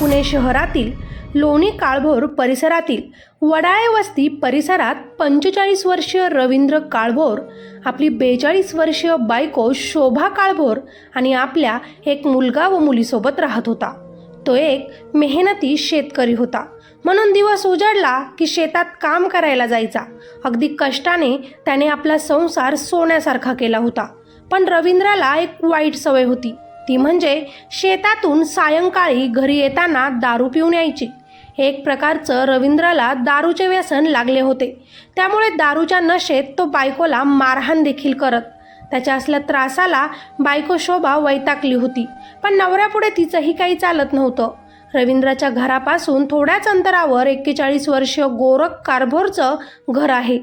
पुणे शहरातील लोणी काळभोर परिसरातील वडाळे वस्ती परिसरात पंचेचाळीस वर्षीय रवींद्र काळभोर आपली बेचाळीस वर्षीय बायको शोभा काळभोर आणि आपल्या एक मुलगा व मुलीसोबत राहत होता. तो एक मेहनती शेतकरी होता. म्हणून दिवस उजाडला की शेतात काम करायला जायचा. अगदी कष्टाने त्याने आपला संसार सोन्यासारखा केला होता. पण रवींद्राला एक वाईट सवय होती. ती म्हणजे शेतातून सायंकाळी घरी येताना दारू पिऊन यायची. एक प्रकारचं रवींद्राला दारूचे व्यसन लागले होते. त्यामुळे दारूच्या नशेत तो बायकोला मारहाण देखील करत. त्याच्या असल्या त्रासाला बायको शोभा वैतागली होती पण नवऱ्यापुढे तिचंही काही चालत नव्हतं. रवींद्राच्या घरापासून थोड्याच अंतरावर एक्केचाळीस वर्षीय गोरख कारभोरचं घर आहे.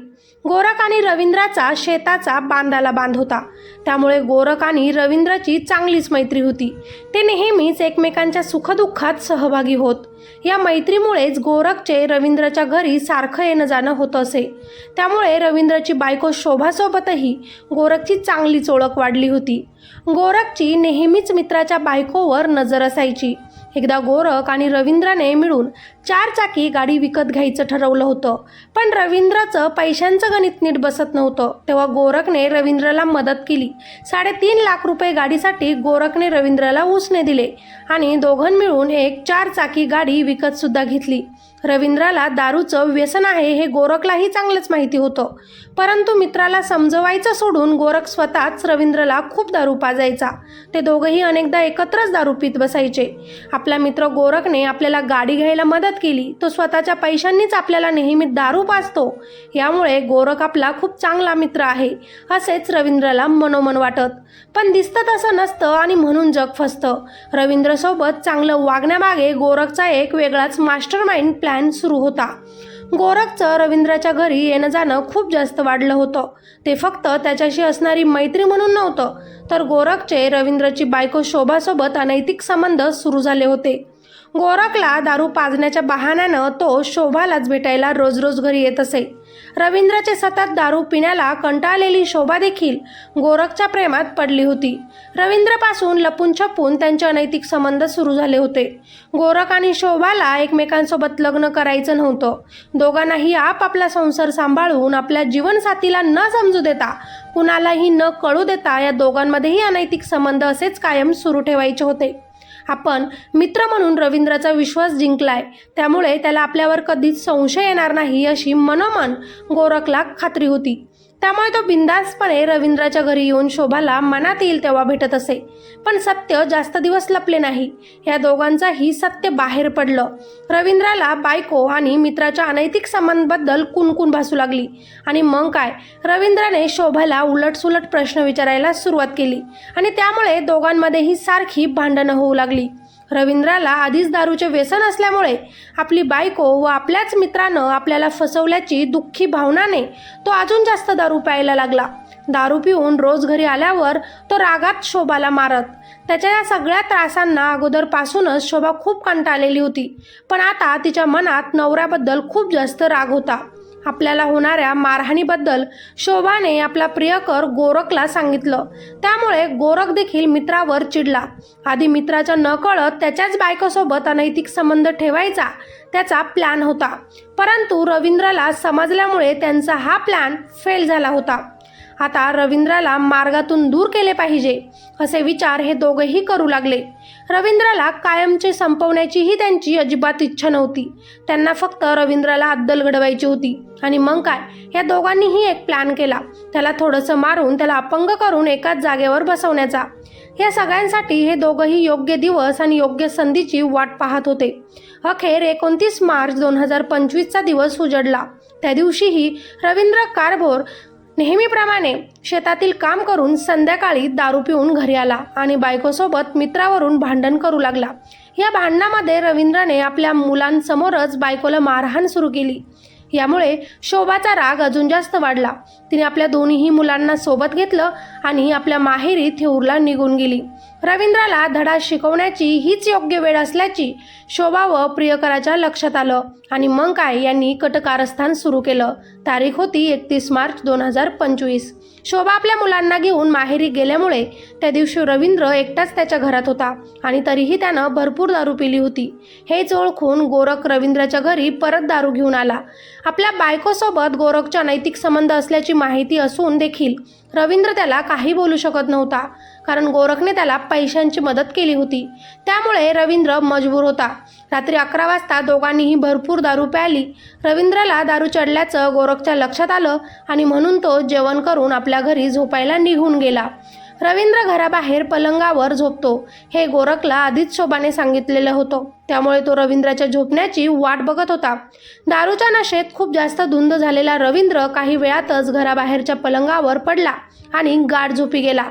गोरख आणि रवींद्राचा शेताचा बांधाला बांध होता. त्यामुळे गोरख आणि रवींद्राची चांगलीच मैत्री होती. ते नेहमीच एकमेकांच्या सुखदुःखात सहभागी होत. या मैत्रीमुळेच गोरखचे रवींद्रच्या घरी सारखं येणं जाणं होत असे. त्यामुळे रवींद्रची बायको शोभासोबतही गोरखची चांगलीच ओळख वाढली होती. गोरखची नेहमीच मित्राच्या बायकोवर नजर असायची. एकदा गोरख आणि रवींद्राने मिळून चार चाकी गाडी विकत घ्यायचं ठरवलं होतं. पण रवींद्राचं पैशांचं गणित नीट बसत नव्हतं. तेव्हा गोरखने रवींद्रला मदत केली. साडेतीन लाख रुपये गाडीसाठी गोरखने रवींद्राला उसने दिले आणि दोघं मिळून एक चार चाकी गाडी विकत सुद्धा घेतली. रवींद्राला दारूचं व्यसन आहे हे गोरखलाही चांगलंच माहिती होतं. परंतु मित्राला समजवायचं सोडून गोरख स्वतःच रवींद्रला खूप दारू पाजायचा. ते दोघंही अनेकदा एकत्रच दारू पित बसायचे. आपला मित्र गोरखने आपल्याला गाडी घ्यायला मदत केली तो स्वतःच्या पैशांनीच आपल्याला नेहमी दारू पाजतो. यामुळे गोरख आपला खूप चांगला मित्र आहे असेच रवींद्रला मनोमन वाटत. पण दिसतं तसं नसतं आणि म्हणून जग फसतं. रवींद्रसोबत चांगलं वागण्यामागे गोरखचा एक वेगळाच मास्टर माइंड प्लॅन सुरू होता. गोरखचं रवींद्राच्या घरी येणं जाणं खूप जास्त वाढलं होतं. ते फक्त त्याच्याशी असणारी मैत्री म्हणून नव्हतं तर गोरखचे रवींद्रची बायको शोभासोबत अनैतिक संबंध सुरू झाले होते. गोरखला दारू पाजण्याच्या बहाण्यानं तो शोभालाच भेटायला रोज रोज घरी येत असे. रवींद्रचे सतत दारू पिण्याला कंटाळलेली शोभा देखील गोरखच्या प्रेमात पडली होती. रवींद्रपासून लपून छपून त्यांचे अनैतिक संबंध सुरू झाले होते. गोरख आणि शोभाला एकमेकांसोबत लग्न करायचं नव्हतं. दोघांनाही आपापला संसार सांभाळून आपल्या जीवनसाथीला न समजू देता कुणालाही न कळू देता या दोघांमध्येही अनैतिक संबंध असेच कायम सुरू ठेवायचे होते. आपण मित्र म्हणून रवींद्रचा विश्वास जिंकलाय. त्यामुळे त्याला आपल्यावर कधीच संशय येणार नाही अशी मनोमन गोरखला खात्री होती. त्यामुळे तो बिंदासपणे रवींद्राच्या घरी येऊन शोभाला मनात येईल तेव्हा भेटत असे. पण सत्य जास्त दिवस लपले नाही. या दोघांचाही सत्य बाहेर पडलं. रवींद्राला बायको आणि मित्राच्या अनैतिक संबंधबद्दल कुणकुण भासू लागली. आणि मग काय? रवींद्राने शोभाला उलटसुलट प्रश्न विचारायला सुरुवात केली. आणि त्यामुळे दोघांमध्येही सारखी भांडणं होऊ लागली. रवींद्राला आधीच दारूचे व्यसन असल्यामुळे आपली बायको व आपल्याच मित्रानं आपल्याला फसवल्याची दुःखी भावनाने तो अजून जास्त दारू प्यायला लागला. दारू पिऊन रोज घरी आल्यावर तो रागात शोभाला मारत. त्याच्या या सगळ्या त्रासांना अगोदरपासूनच शोभा खूप कंटाळलेली होती. पण आता तिच्या मनात नवऱ्याबद्दल खूप जास्त राग होता. आपल्याला होणाऱ्या मारहाणीबद्दल शोभाने आपला प्रियकर गोरखला सांगितलं. त्यामुळे गोरख देखील मित्रावर चिडला. आधी मित्राच्या नकळत त्याच्याच बायकोसोबत अनैतिक संबंध ठेवायचा त्याचा प्लॅन होता. परंतु रवींद्रला समजल्यामुळे त्यांचा हा प्लॅन फेल झाला होता. आता रवींद्राला मार्गातून दूर केले पाहिजे असे विचार हे दोघेही करू लागले. रवींद्राला कायमचे संपवण्याचीही त्यांची अजिबात इच्छा नव्हती. त्यांना फक्त रवींद्राला अद्दल घडवायची होती. आणि मग काय? या दोघांनीही एक प्लॅन केला. त्याला थोडंसं मारून त्याला अपंग करून एकाच जागेवर बसवण्याचा. या सगळ्यांसाठी हे दोघंही योग्य दिवस आणि योग्य संधीची वाट पाहत होते. अखेर एकोणतीस मार्च दोन हजार पंचवीसचा दिवस उजडला. त्या दिवशीही रवींद्र कारभोर नेहमीप्रमाणे शेतातील काम करून संध्याकाळी दारू पिऊन घरी आला आणि बायकोसोबत मित्रावरून भांडण करू लागला. या भांडणामध्ये रवींद्रने आपल्या मुलांसमोरच बायकोला मारहाण सुरू केली. यामुळे शोभाचा राग अजून जास्त वाढला. तिने आपल्या दोन्हीही मुलांना सोबत घेतलं आणि आपल्या माहेरी थेऊरला निघून गेली. रवींद्राला धडा शिकवण्याची हीच योग्य वेळ असल्याची शोभा व प्रियकराच्या लक्षात आलं आणि मग काय यांनी कटकारस्थान सुरू केलं. तारीख होती एकतीस मार्च दोन हजार पंचवीस. शोभा आपल्या मुलांना घेऊन माहेरी गेल्यामुळे त्या दिवशी रवींद्र एकटाच त्याच्या घरात होता आणि तरीही त्यानं भरपूर दारू पिली होती. हेच ओळखून गोरख रवींद्राच्या घरी परत दारू घेऊन आला. आपल्या बायकोसोबत गोरखच्या नैतिक संबंध असल्याची माहिती असून देखील रवींद्र त्याला काही बोलू शकत नव्हता. कारण गोरखने त्याला पैशांची मदत केली होती. त्यामुळे रवींद्र मजबूर होता. रात्री अकरा वाजता दोघांनीही भरपूर दारू प्यायली रवींद्रला दारू चढल्याचं गोरखच्या लक्षात आलं आणि म्हणून तो जेवण करून आपल्या घरी झोपायला निघून गेला. रवींद्र घराबाहेर पलंगावर झोपतो. हे गोरखला आधीच शोभाने सांगितलेलं होतं. त्यामुळे तो रवींद्राच्या झोपण्याची वाट बघत होता. दारूच्या नशेत खूप जास्त धुंद झालेला रवींद्र काही वेळातच घराबाहेरच्या पलंगावर पडला आणि गाढ झोपी गेला.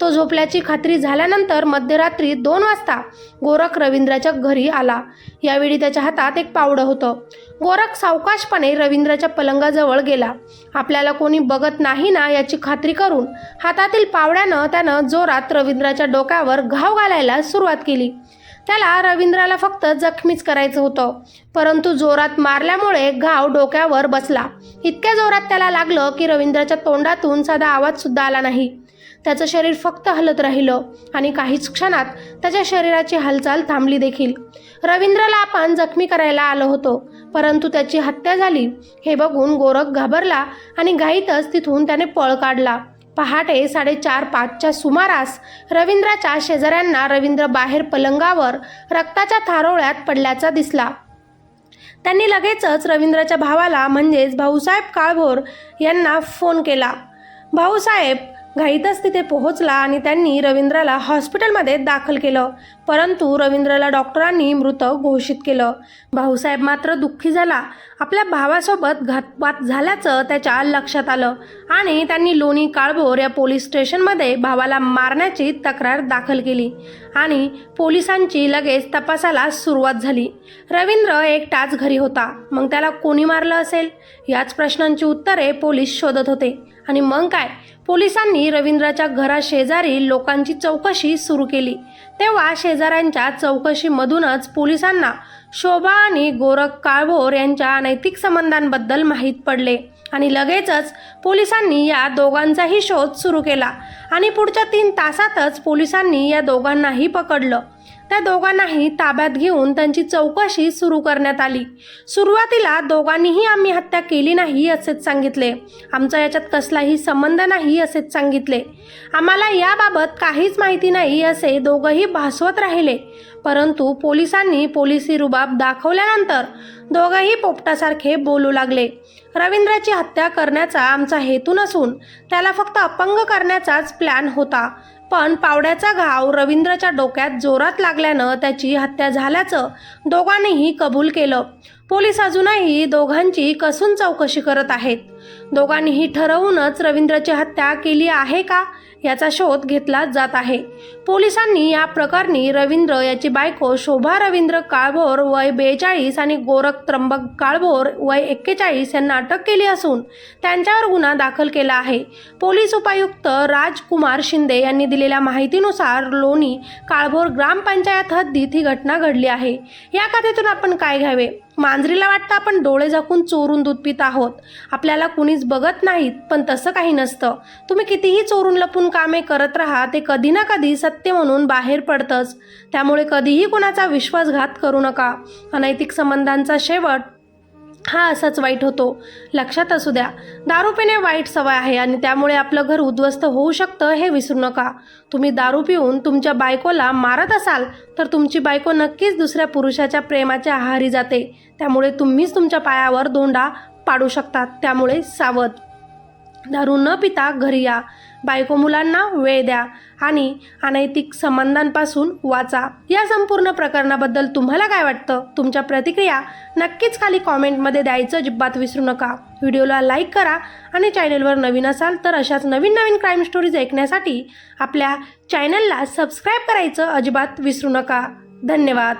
तो झोपल्याची खात्री झाल्यानंतर मध्यरात्री दोन वाजता गोरख रवींद्राच्या घरी आला. यावेळी त्याच्या हातात एक पावडं होतं. गोरख सावकाशपणे रवींद्राच्या पलंगाजवळ गेला. आपल्याला कोणी बघत नाही ना याची खात्री करून हातातील पावड्यानं त्यानं जोरात रवींद्राच्या डोक्यावर घाव घालायला सुरुवात केली. त्याला रवींद्राला फक्त जखमीच करायचं होतं. परंतु जोरात मारल्यामुळे घाव डोक्यावर बसला. इतक्या जोरात त्याला लागलं की रवींद्राच्या तोंडातून साधा आवाजसुद्धा आला नाही. त्याचं शरीर फक्त हलत राहिलं आणि काहीच क्षणात त्याच्या शरीराची हालचाल थांबली देखील. रवींद्रला आपण जखमी करायला आलो होतो परंतु त्याची हत्या झाली हे बघून गोरख घाबरला आणि घाईतच तिथून त्याने पळ काढला. पहाटे साडेचार पाचच्या सुमारास रवींद्राच्या शेजाऱ्यांना रवींद्र बाहेर पलंगावर रक्ताच्या थारोळ्यात पडल्याचा दिसला. त्यांनी लगेचच रवींद्राच्या भावाला म्हणजेच भाऊसाहेब काळभोर यांना फोन केला. भाऊसाहेब घाईतच तिथे पोहोचला आणि त्यांनी रवींद्राला हॉस्पिटलमध्ये दाखल केलं. परंतु रवींद्रला डॉक्टरांनी मृत घोषित केलं. भाऊसाहेब मात्र दुःखी झाला. आपल्या भावासोबत घातपात झाल्याचं त्याच्या लक्षात आलं आणि त्यांनी लोणी काळभोर या पोलीस स्टेशनमध्ये भावाला मारण्याची तक्रार दाखल केली आणि पोलिसांची लगेच तपासाला सुरुवात झाली. रवींद्र एकटाच घरी होता. मग त्याला कोणी मारलं असेल? याच प्रश्नांची उत्तरे पोलीस शोधत होते. आणि मग काय? पोलिसांनी रवींद्राच्या घराशेजारी लोकांची चौकशी सुरू केली. तेव्हा शेजाऱ्यांच्या चौकशीमधूनच पोलिसांना शोभा आणि गोरख काळभोर यांच्या नैतिक संबंधांबद्दल माहीत पडले आणि लगेचच पोलिसांनी या दोघांचाही शोध सुरू केला आणि पुढच्या तीन तासातच पोलिसांनी या दोघांनाही पकडलं. त्या दोघांनाही ताब्यात घेऊन त्यांची चौकशी सुरू करण्यात आली. सुरुवातीला दोघांनीही आम्ही हत्या केली नाही असेच सांगितले. आमचा याच्यात कसलाही संबंध नाही असेच सांगितले. आम्हाला याबाबत काहीच माहिती नाही असे दोघंही भासवत राहिले. परंतु पोलिसांनी पोलिसी रुबाब दाखवल्यानंतर दोघंही पोपटासारखे बोलू लागले. रवींद्राची हत्या करण्याचा आमचा हेतू नसून त्याला फक्त अपंग करण्याचाच प्लॅन होता. पण पावड्याचा घाव रवींद्रच्या डोक्यात जोरात लागल्यानं त्याची हत्या झाल्याचं दोघांनीही कबूल केलं. पोलीस अजूनही दोघांची कसून चौकशी करत आहेत. दोघांनीही ठरवूनच रवींद्रची हत्या केली आहे का याचा शोध घेतला जात आहे. पोलिसांनी या प्रकरणी रवींद्र याची बायको शोभा रवींद्र काळभोर वय बेचाळीस आणि गोरख त्र्यंबक काळभोर वय एक्केचाळीस यांना अटक केली असून त्यांच्यावर गुन्हा दाखल केला आहे. पोलीस उपायुक्त राजकुमार शिंदे यांनी दिलेल्या माहितीनुसार लोणी काळभोर ग्रामपंचायत हद्दीत ही घटना घडली आहे. या कथेतून आपण काय घ्यावे? मांजरीला वाटतं आपण डोळे झाकून चोरून दूध पित आहोत. आपल्याला कुणीच बघत नाहीत पण तसं काही नसतं. तुम्ही कितीही चोरून लपून कामे करत राहा ते कधी ना कधी सत्य म्हणून बाहेर पडतंच. त्यामुळे कधीही कुणाचा विश्वासघात करू नका. अनैतिक संबंधांचा शेवट हा असाच वाईट होतो. लक्षात असू द्या दारू पिणे वाईट सवय आहे आणि त्यामुळे आपलं घर उद्ध्वस्त होऊ शकतं हे विसरू नका. तुम्ही दारू पिऊन तुमच्या बायकोला मारत असाल तर तुमची बायको नक्कीच दुसऱ्या पुरुषाच्या प्रेमाच्या आहारी जाते. त्यामुळे तुम्हीच तुमच्या पायावर दोंडा पाडू शकतात. त्यामुळे सावध. दारू न पिता घरी या. बायको मुलांना वेळ द्या आणि अनैतिक संबंधांपासून वाचा. या संपूर्ण प्रकरणाबद्दल तुम्हाला काय वाटतं? तुमच्या प्रतिक्रिया नक्कीच खाली कॉमेंटमध्ये द्यायचं अजिबात विसरू नका. व्हिडिओला लाईक करा आणि चॅनलवर नवीन असाल तर अशाच नवीन नवीन क्राईम स्टोरीज ऐकण्यासाठी आपल्या चॅनलला सबस्क्राईब करायचं अजिबात विसरू नका. धन्यवाद.